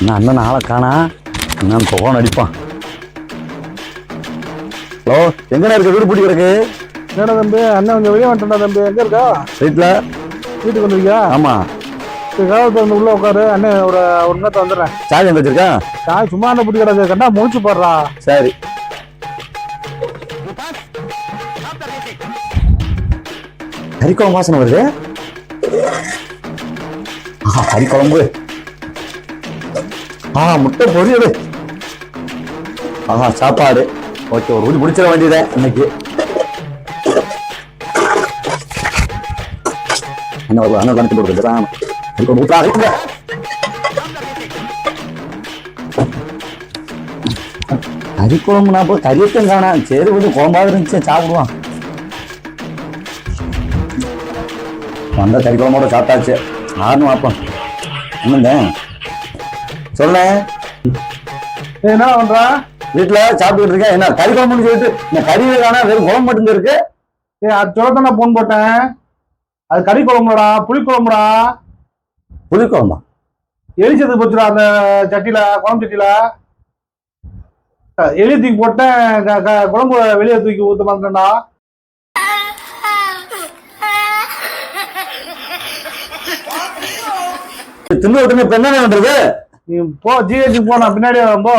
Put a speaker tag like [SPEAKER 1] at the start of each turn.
[SPEAKER 1] என்ன அண்ணன் ஆளை காணா என்னன்னு போன் அடிப்பான். ஹலோ எங்கண்ணா இருக்க? வீடு பூட்டி கிடக்கு.
[SPEAKER 2] என்னடா தம்பி அண்ணன் கொஞ்சம் வெளியே வந்துட்டா தம்பி. எங்க இருக்கா?
[SPEAKER 1] வீட்டில்
[SPEAKER 2] வீட்டுக்கு வந்துருக்கியா?
[SPEAKER 1] ஆமா.
[SPEAKER 2] சரி காவல் வந்து உள்ள உட்காரு. அண்ணன் ஒரு ஒரு நேரத்தை வந்துடுறேன்.
[SPEAKER 1] சார்ஜ் எங்க வச்சிருக்கா?
[SPEAKER 2] சாய் சும்மா அண்ணன் பிடி கிடக்கு. கண்டா முடிச்சு போடுறா.
[SPEAKER 1] சரி. கறிக்குழம்பு வாசனை வருது. ஆஹா கறிக்குழம்பு. ஆ முட்டை பொரியல். ஆஹா சாப்பாடு. ஓகே ஒரு ஊடி பிடிச்சிட வேண்டியதே இன்னைக்கு. என்ன ஒரு அண்ணன் கணக்கு போடுறது கறிக்குழம்பு ஊற்றா இருக்குங்க கறி குழம்புனா போய் கறியத்தையும் காணா சரி விட்டு குழம்பாவது இருந்துச்சு சாப்பிடுவான் வந்த கறி குழம்போட சாப்பிட்டாச்சு. ஆறுனு பார்ப்போம். என்னங்க? சொல்ல
[SPEAKER 2] என்ன பண்றா?
[SPEAKER 1] வீட்டுல சாப்பிட்டுட்டு இருக்கேன். என்ன கறி குழம்புன்னு சொல்லிட்டு இந்த கறியை காணா வெறும் குழம்பு மட்டும் இருக்கு?
[SPEAKER 2] ஏய் அது நான் போன் போட்டேன். அது கறி குழம்புடா புளி குழம்புடா?
[SPEAKER 1] புளி குழம்பா?
[SPEAKER 2] எலிச்சது போச்சுடா அந்த சட்டியில குழம்பு சட்டியில. எலி தூக்கி போட்டேன். குழம்பு வெளியே தூக்கி ஊத்த மாட்டேன்டா
[SPEAKER 1] தின்னு விட்டுன்னு இப்ப என்ன பண்றது?
[SPEAKER 2] நீ போ ஜிஹெச்சுக்கு போனா பின்னாடியே போ.